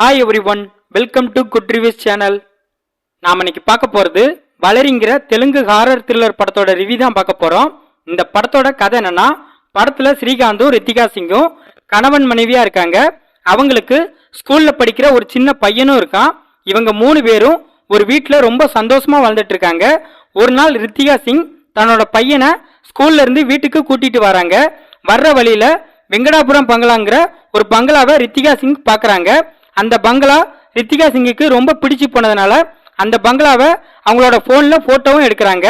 Hi everyone welcome to good reviews channel நாம் இன்னைக்கு பார்க்க போகிறது வளரிங்கிற தெலுங்கு ஹாரர் த்ரில்லர் படத்தோட ரிவ்யூ தான் பார்க்க போகிறோம் இந்த படத்தோட கதை என்னன்னா படத்தில் ஸ்ரீகாந்தும் ரித்திகா சிங்கும் கணவன் மனைவியாக இருக்காங்க. அவங்களுக்கு ஸ்கூலில் படிக்கிற ஒரு சின்ன பையனும் இருக்கான். இவங்க மூணு பேரும் ஒரு வீட்டில் ரொம்ப சந்தோஷமாக வாழ்ந்துட்டு இருக்காங்க. ஒரு நாள் ரித்திகா சிங் தன்னோட பையனை ஸ்கூல்ல இருந்து வீட்டுக்கு கூட்டிட்டு வராங்க. வர்ற வழியில வெங்கடாபுரம் பங்களாங்கிற ஒரு பங்களாவை ரித்திகா சிங் பார்க்குறாங்க. அந்த பங்களா ரித்திகா சிங்குக்கு ரொம்ப பிடிச்சு போனதுனால அந்த பங்களாவை அவங்களோட ஃபோனில் ஃபோட்டோவும் எடுக்கிறாங்க.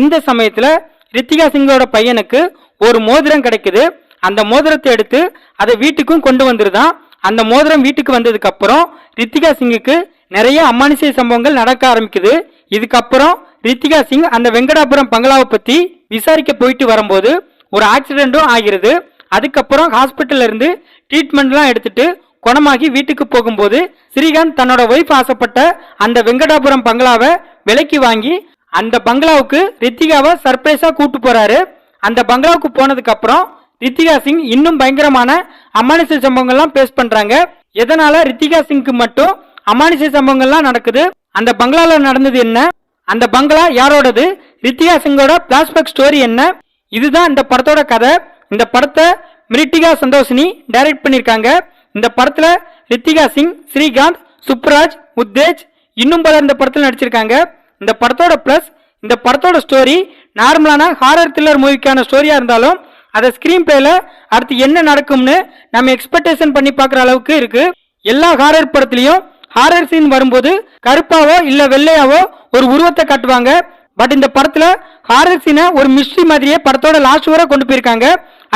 இந்த சமயத்தில் ரித்திகா சிங்கோட பையனுக்கு ஒரு மோதிரம் கிடைக்குது. அந்த மோதிரத்தை எடுத்து அதை வீட்டுக்கும் கொண்டு வந்துருதான். அந்த மோதிரம் வீட்டுக்கு வந்ததுக்கு அப்புறம் ரித்திகா சிங்குக்கு நிறைய அமானுஷ்ய சம்பவங்கள் நடக்க ஆரம்பிக்குது. இதுக்கப்புறம் ரித்திகா சிங் அந்த வெங்கடாபுரம் பங்களாவை பத்தி விசாரிக்க போயிட்டு வரும்போது ஒரு ஆக்சிடென்ட்டும் ஆகிறது. அதுக்கப்புறம் ஹாஸ்பிட்டல்ல இருந்து ட்ரீட்மெண்ட்லாம் எடுத்துட்டு குணமாகி வீட்டுக்கு போகும்போது ஸ்ரீகாந்த் தன்னோட ஒய்ஃப் ஆசைப்பட்ட அந்த வெங்கடாபுரம் பங்களாவை விலைக்கு வாங்கி அந்த பங்களாவுக்கு ரித்திகாவை சர்ப்ரைஸா கூட்டு போறாரு. அந்த பங்களாவுக்கு போனதுக்கு அப்புறம் ரித்திகா சிங் இன்னும் பயங்கரமான அமானுஷ சம்பவங்கள்லாம் பேஸ் பண்றாங்க. எதனால ரித்திகா சிங்க்கு மட்டும் அமானுஷ சம்பவங்கள்லாம் நடக்குது? அந்த பங்களால நடந்தது என்ன? அந்த பங்களா யாரோடது? ரித்திகா சிங்கோட பிளாஷ்பேக் ஸ்டோரி என்ன? இதுதான் இந்த படத்தோட கதை. இந்த படத்தை மிரிட்டிகா சந்தோஷினி டைரக்ட் பண்ணியிருக்காங்க. இந்த படத்துல ரித்திகா சிங் ஸ்ரீகாந்த் சுப்ராஜ் உத்தேஜ் இன்னும் பலர் இந்த படத்தில் நடிச்சிருக்காங்க. இந்த படத்தோட ப்ளஸ் இந்த படத்தோட ஸ்டோரி நார்மலான ஹாரர் த்ரில்லர் மூவிக்கான ஸ்டோரியா இருந்தாலும் அதை ஸ்கிரீன் பிளேல அடுத்து என்ன நடக்கும்னு நம்ம எக்ஸ்பெக்டேஷன் பண்ணி பார்க்குற அளவுக்கு இருக்கு. எல்லா ஹாரர் படத்துலையும் ஹாரர் சீன் வரும்போது கருப்பாவோ இல்ல வெள்ளையாவோ ஒரு உருவத்தை காட்டுவாங்க. பட் இந்த படத்துல ஹாரர் சீனை ஒரு மிஸ்ட்ரி மாதிரியே படத்தோட லாஸ்ட் வரை கொண்டு போயிருக்காங்க.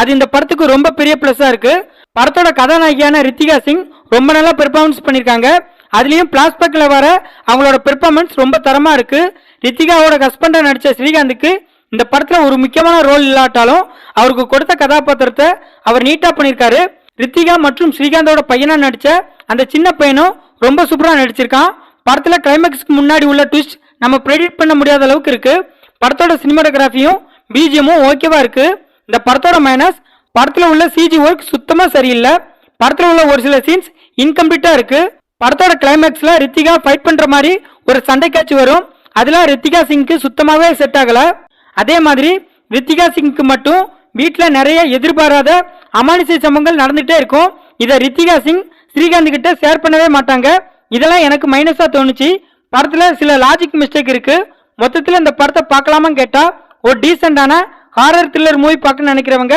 அது இந்த படத்துக்கு ரொம்ப பெரிய பிளஸ்ஸா இருக்கு. படத்தோட கதாநாயகியான ரித்திகா சிங் ரொம்ப நல்லா பெர்ஃபார்மன்ஸ் பண்ணியிருக்காங்க. அதுலேயும் பிளாஸ்பேக்கில் வர அவங்களோட பெர்ஃபார்மன்ஸ் ரொம்ப தரமாக இருக்குது ரித்திகாவோட ஹஸ்பண்டா நடித்த ஸ்ரீகாந்துக்கு இந்த படத்தில் ஒரு முக்கியமான ரோல் இல்லாட்டாலும் அவருக்கு கொடுத்த கதாபாத்திரத்தை அவர் நீட்டாக பண்ணியிருக்காரு. ரித்திகா மற்றும் ஸ்ரீகாந்தோட பையனாக நடித்த அந்த சின்ன பையனும் ரொம்ப சூப்பராக நடிச்சிருக்கான். படத்தில் கிளைமேக்ஸ்க்கு முன்னாடி உள்ள ட்விஸ்ட் நம்ம ப்ரெடிட் பண்ண முடியாத அளவுக்கு இருக்குது படத்தோட சினிமாட்டோகிராஃபியும் பிஜிஎமும் ஓகேவாக இருக்குது இந்த படத்தோட மைனஸ் படத்தில் உள்ள சிஜி ஒர்க் சுத்தமாக சரியில்லை. படத்தில் உள்ள ஒரு சில சீன்ஸ் இன்கம்ப்ளீட்டாக இருக்கு. படத்தோட கிளைமேக்ஸில் ரித்திகா ஃபைட் பண்ணுற மாதிரி ஒரு சண்டை காட்சி வரும். அதெல்லாம் ரித்திகா சிங்க்கு சுத்தமாகவே செட் ஆகலை. அதே மாதிரி ரித்திகா சிங்க்கு மட்டும் வீட்டில் நிறைய எதிர்பாராத அமானுஷ சம்பவங்கள் நடந்துகிட்டே இருக்கும். இதை ரித்திகா சிங் ஸ்ரீகாந்த் கிட்ட ஷேர் பண்ணவே மாட்டாங்க. இதெல்லாம் எனக்கு மைனஸாக தோணுச்சு. படத்தில் சில லாஜிக் மிஸ்டேக் இருக்குது மொத்தத்தில் இந்த படத்தை பார்க்கலாமான்னு கேட்டால் ஒரு டீசெண்டான ஹாரர் த்ரில்லர் மூவி பார்க்கணும்னு நினைக்கிறவங்க